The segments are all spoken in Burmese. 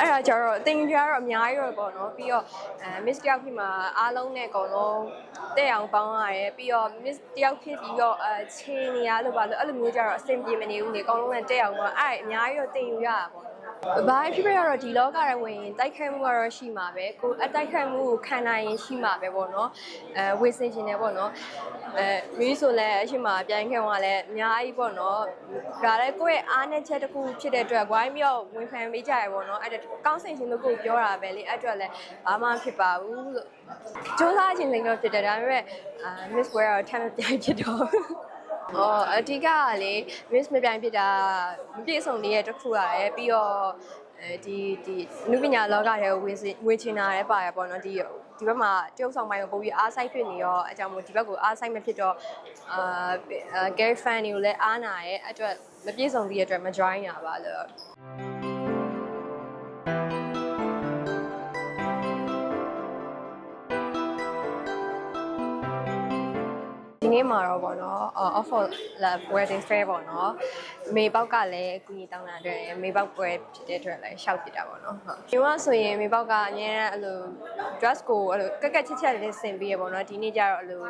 အဲ့ဒါကြတော့တင်ကြတော့အများကြီးတော့ပေါ့နော်ပြီးတော့အဲ miss တယောက်ဖြစ်မှာအားလုံးနဲ့အကုန်လုံးတဲ့အောင်ပေါင်းရတယ်ပြီးတော့ miss တယောက်ဖြစ်ပြီးတော့အဲခြေနေရလို့ပါလို့အဲ့လိုမျိုးကြတော့အဆင်ပြေမနေဘူးနေအကုန်လုံးနဲ့တဲ့အောင်ပေါ့အဲ့အများကြီးတော့တင်ယူရတာပေါ့ ဘာဖြစ်ဖြစ်ကတော့ဒီလောကရဝင်ရင်တိုက်ခိုက်မှုကတော့ရှိမှာပဲကိုအတိုက်ခိုက်မှုကိုခံနိုင်ရင်ရှိမှာပဲပေါ့နော်အဲဝေစင်ရှင်နေပေါ့နော်အဲမီးဆိုလဲအရှိမပြန်ခဲ့သွားလဲအများကြီးပေါ့နော်ဒါလည်းကိုယ့်ရဲ့အားနဲ့ချက်တစ်ခုဖြစ်တဲ့အတွက် why မြောက်ဝင်ခံပေးကြရပေါ့နော်အဲ့ဒါကောင်းစင်ရှင်လို့ကိုယ်ပြောတာပဲလေအဲ့အတွက်လဲဘာမှဖြစ်ပါဘူးလို့စူးစမ်းခြင်းလည်းတော့ဖြစ်တယ်ဒါပေမဲ့အာ Miss Wear တော့ထမ်းမပြိုင်ဖြစ်တော့ အော်အဓိကကလေ Miss မပြိုင်ဖြစ်တာမပြည့်စုံနေတဲ့တစ်ခုရတယ်ပြီးတော့အဲဒီဒီနုပညာလောကထဲကိုဝင်ဝင်ချင်တာလည်းပါရပေါ့နော်ဒီဒီဘက်မှာတရုပ်ဆောင်ပိုင်းကိုပုံပြီးအားဆိုင်ဖြစ်နေရောအကြောင်းမို့ဒီဘက်ကိုအားဆိုင်မဖြစ်တော့အာ Gary fan တွေကိုလည်းအားနာရဲ့အတွက်မပြည့်စုံသေးတဲ့အတွက်မ join ရပါလို့ ဒီနေ့မှာတော့ပေါ့နော် offer love wedding fair ပေါ့နော်မေပေါက်ကလည်းအကူကြီးတောင်းတာအတွက်မေပေါက်ပွဲဖြစ်တဲ့အတွက်လည်းရှောက်ပြတာပေါ့နော်ဟုတ်ဒီမှာဆိုရင်မေပေါက်ကအများအားအဲ့လို dress ကိုအဲ့လိုကက်ကက်ချက်ချက်လေးဆင်ပြီးရပေါ့နော်ဒီနေ့ကျတော့အဲ့လို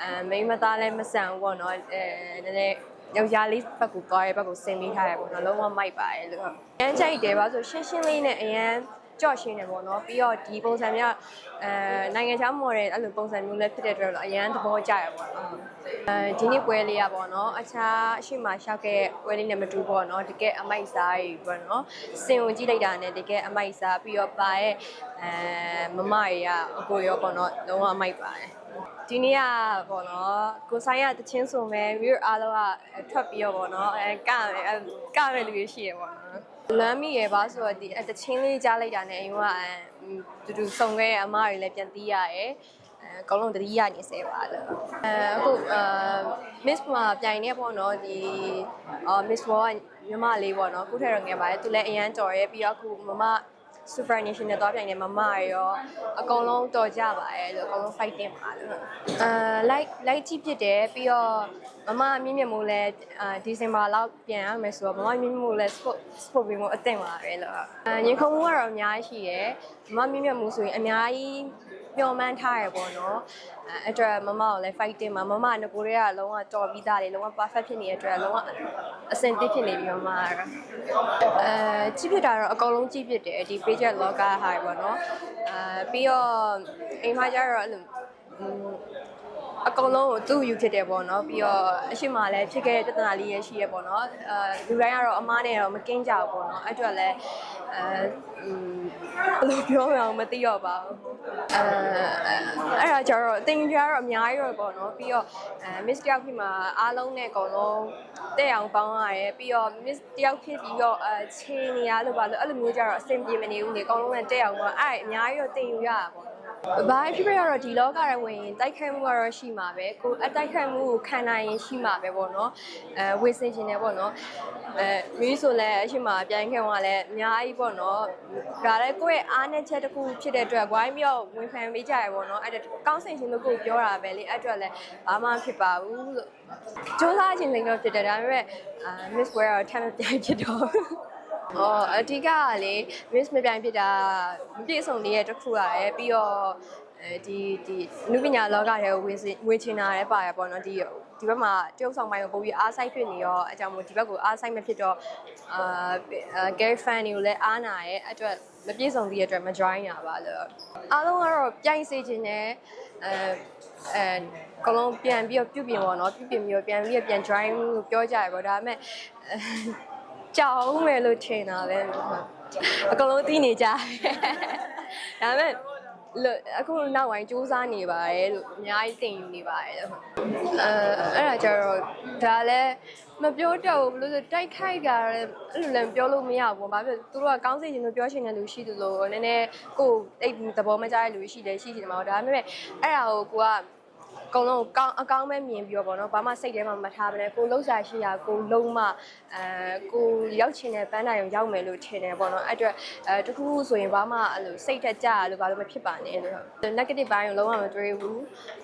အဲမိန်းမသားလည်းမဆန်ဘူးပေါ့နော်အဲနည်းနည်းယောက်ျားလေးဘက်ကိုသွားရဲဘက်ကိုဆင်ပေးထားရပေါ့နော်လုံးဝမိုက်ပါတယ်လို့အရန်ကြိုက်တယ်ပါဆိုရှင်းရှင်းလေးနဲ့အရန် ကြော့ရှင်းတယ်ပေါ့နော်ပြီးတော့ဒီပုံစံမျိုးအဲနိုင်ငံခြား model အဲ့လိုပုံစံမျိုးလည်းဖြစ်တဲ့အတွက်တော့အရန်သဘောကျရပေါ့နော်အဲဒီနေ့ပွဲလေးอ่ะပေါ့နော်အခြားအရှိမရှောက်ခဲ့ပွဲလေးနဲ့မတူပေါ့နော်တကယ်အမိုက်စားကြီးပေါ့နော်စင်ဝင်ကြည့်လိုက်တာနဲ့တကယ်အမိုက်စားပြီးတော့ပါရဲ့အဲမမရေကအကိုရောပေါ့နော်လုံးဝအမိုက်ပါတယ်ဒီနေ့ကပေါ့နော်ကိုဆိုင်ရတချင်းဆိုမဲ့ view အားလုံးကထွက်ပြီးတော့ပေါ့နော်အဲကမယ်အဲကမယ်လူတွေရှိရပေါ့နော် လမ်းမိရပါဆိုတော့ဒီအတချင်းလေးကြားလိုက်တာနဲ့အရင်ကတူတူစုံခဲ့တဲ့အမတွေလည်းပြန်တီးရရဲအဲအကုန်လုံးတတိယနေစေပါလို့အဲအခုအာ miss မှာပြိုင်နေပေါ့နော်ဒီအာ miss wall ညီမလေးပေါ့နော်ခုထက်တော့ငယ်ပါတယ်သူလည်းအရန်တော်ရဲပြီးတော့အခုမမ super nation နဲ့တွားပြိုင်နေမမရောအကုန်လုံးတော်ကြပါရဲ့လို့အကုန်လုံး fighting ပါလို့အာ like like ကြည့်ဖြစ်တယ်ပြီးတော့မမမြင့်မြတ်မိုးလဲအာဒီဇင်ဘာလောက်ပြန်ရမယ်ဆိုတော့မမမြင့်မြတ်မိုးလဲ sport sport ပြီးမို့အသင့်ပါပဲလို့အာရင်ခုံမှုကတော့အများကြီးရှိရယ် မမမြင့်မြတ်မိုးဆိုရင်အများကြီးပျော်မှန်းထားရပေါ့နော်အဲအတွက်မမကိုလည်း fighting မှာမမငကိုတွေကလုံးဝတော်ပြီးသားလေလုံးဝ perfect ဖြစ်နေတဲ့အတွက်လုံးဝအဆင်သင့်ဖြစ်နေပြီမမကတော့အဲကြည့်ဖြစ်တာတော့အကုန်လုံးကြည့်ဖြစ်တယ်ဒီ page log ဟာပေါ့နော်အဲပြီးတော့အိမ်မှာကျတော့အဲ့လို အကုန်လုံးကိုသူ့ယူဖြစ်တယ်ပေါ့နော်ပြီးတော့အရှိမလည်းဖြစ်ခဲ့တဲ့ပြဿနာလေးရရှိရပေါ့နော်အဲလူတိုင်းကတော့အမားနဲ့တော့မကင်းကြဘူးပေါ့နော်အဲ့အတွက်လည်းအဲဘယ်လိုပြောမလဲမသိတော့ပါဘူးအဲအဲ့ဒါကြတော့တင်ကြတော့အများကြီးတော့ပေါ့နော်ပြီးတော့အဲ miss တယောက်ဖြစ်မှာအားလုံးနဲ့အကုန်လုံးတဲ့အောင်ပေါင်းရတယ်ပြီးတော့ miss တယောက်ဖြစ်ပြီးတော့အဲခြေနေရလို့ပါလို့အဲ့လိုမျိုးကြတော့အဆင်ပြေမနေဘူးနေအကုန်လုံးနဲ့တဲ့အောင်ပေါ့အဲ့အများကြီးတော့တင်ယူရတာပေါ့ ဘာဖြစ်ဖြစ်ကတော့ဒီလောကရဝင်ရင်တိုက်ခိုက်မှုကတော့ရှိမှာပဲကိုအတိုက်ခိုက်မှုကိုခံနိုင်ရင်ရှိမှာပဲပေါ့နော်အဲဝေစင်ရှင်နေပေါ့နော်အဲမီးဆိုလဲအရှိမပြန်ခဲ့သွားလဲအများကြီးပေါ့နော်ဒါလည်းကိုယ့်ရဲ့အားနဲ့ချက်တစ်ခုဖြစ်တဲ့အတွက် why မြောက်ဝင်ခံပေးကြရပေါ့နော်အဲ့ဒါကောင်းစင်ရှင်လို့ကိုပြောတာပဲလေအဲ့အတွက်လဲဘာမှဖြစ်ပါဘူးလို့စူးစမ်းခြင်းလည်းတော့ဖြစ်တယ်ဒါပေမဲ့အာ Miss Wear တော့ထမ်းမပြိုင်ဖြစ်တော့ အော်အဓိကကလေ miss မပြိုင်ဖြစ်တာမပြည့်စုံနေတဲ့တစ်ခုရတယ်ပြီးတော့အဲဒီဒီနုပညာလောကထဲကိုဝင်ဝင်ချင်တာလည်းပါရပေါ့နော်ဒီဒီဘက်မှာတရုပ်ဆောင်ပိုင်းကိုပုံပြီးအားဆိုင်ဖြစ်နေရောအကြောင်းမို့ဒီဘက်ကိုအားဆိုင်မဖြစ်တော့အာ Gary fan တွေကိုလည်းအားနာရဲ့အတွက်မပြည့်စုံသေးတဲ့အတွက်မ join ရပါလို့အားလုံးကတော့ပြိုင်စေခြင်းနဲ့အဲအဲကလုံးပြန်ပြီးတော့ပြုပြင်ပေါ့နော်ပြုပြင်ပြီးတော့ပြန်ပြီးတော့ပြန် join လို့ပြောကြရပေါ့ဒါပေမဲ့ ကြောက်ဦးမယ်လို့ထင်တာပဲအကုန်လုံးသိနေကြတယ်ဒါပေမဲ့လို့အခုနောက်ပိုင်းစူးစမ်းနေပါတယ်လို့အများကြီးတင်ယူနေပါတယ်လို့အဲအဲ့ဒါကြတော့ဒါလည်းမပြောတော့ဘူးဘလို့ဆိုတိုက်ခိုက်ကြတယ်အဲ့လိုလည်းပြောလို့မရဘူးဘာဖြစ်သူတို့ကကောင်းစေချင်လို့ပြောချင်တဲ့လူရှိသလိုနည်းနည်းကိုယ်အိတ်သဘောမကျတဲ့လူရှိတယ်ရှိချင်မှာဒါပေမဲ့အဲ့ဒါကိုကိုက အကုန်လုံးကောင်းအကောင်းပဲမြင်ပြီးတော့ဗောနော်ဘာမှစိတ်ထဲမှာမထားဘဲနဲ့ကိုလှုပ်ရှားရှိတာကိုလုံးမအဲကိုရောက်ချင်တဲ့ပန်းတိုင်ကိုရောက်မယ်လို့ထင်တယ်ဗောနော်အဲ့အတွက်အဲတခုခုဆိုရင်ဘာမှအဲ့လိုစိတ်ထက်ကြရလို့ဘာလို့မဖြစ်ပါနဲ့လို့ negative ဘိုင်းကိုလုံးဝမတွေးဘူး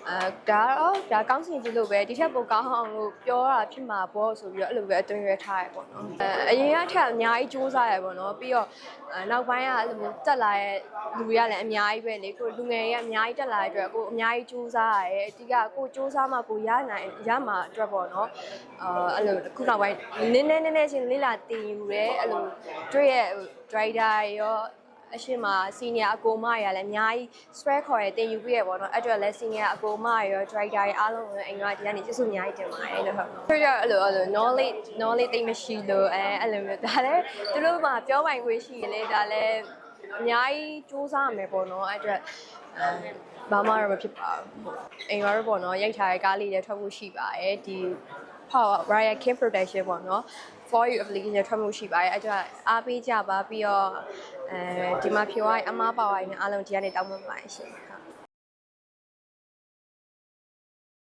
အဲဒါတော့ဒါကောင်းစီကြည့်လို့ပဲဒီထက်ပိုကောင်းအောင်လို့ပြောတာဖြစ်မှာပေါ့ဆိုပြီးတော့အဲ့လိုပဲအတွင်းရထားရပေါ့နော်အဲအရင်ကထက်အများကြီးစူးစမ်းရပေါ့နော်ပြီးတော့အဲနောက်ပိုင်းကအဲ့လိုမျိုးတက်လာတဲ့လူတွေကလည်းအများကြီးပဲလေကိုလူငယ်တွေကအများကြီးတက်လာတဲ့အတွက်ကိုအများကြီးစူးစမ်းရတယ်အတိကကိုစူးစမ်းမှကိုရနိုင်ရမှာအတွက်ပေါ့နော်အာအဲ့လိုခုနောက်ပိုင်းနည်းနည်းနည်းနည်းချင်းလေးလာတင်ယူရဲအဲ့လိုတွေ့ရဲ့ driver ရော အရှင်မှာ senior အကိုမရလည်းအများကြီး stress ခေါ်ရတင်ယူပြရပေါ့နော်အဲ့အတွက်လည်း senior အကိုမရော driver တွေအားလုံးကိုအိမ်ကဒီကနေကျေးဇူးအများကြီးတင်ပါတယ်လို့ဟုတ်ဆိုတော့အဲ့လိုအဲ့လို knowledge knowledge သိမရှိလို့အဲအဲ့လိုမျိုးဒါလည်းသူတို့မှပြောပိုင်ခွင့်ရှိရင်လေဒါလည်းအများကြီးစူးစမ်းရမယ်ပေါ့နော်အဲ့အတွက်အဲဘာမှတော့မဖြစ်ပါဘူးအိမ်ရောပေါ့နော်ရိုက်ထားတဲ့ကားလေးတွေထွက်ဖို့ရှိပါတယ်ဒီ power Raya King Production ပေါ့နော် for you application ထွက်မှုရှိပါတယ်အဲ့တော့အားပေးကြပါပြီးတော့အဲဒီမှာဖြေဝိုင်းအမားပါဝိုင်းနဲ့အားလုံးဒီကနေတောင်းပန်ပါတယ်ရှင်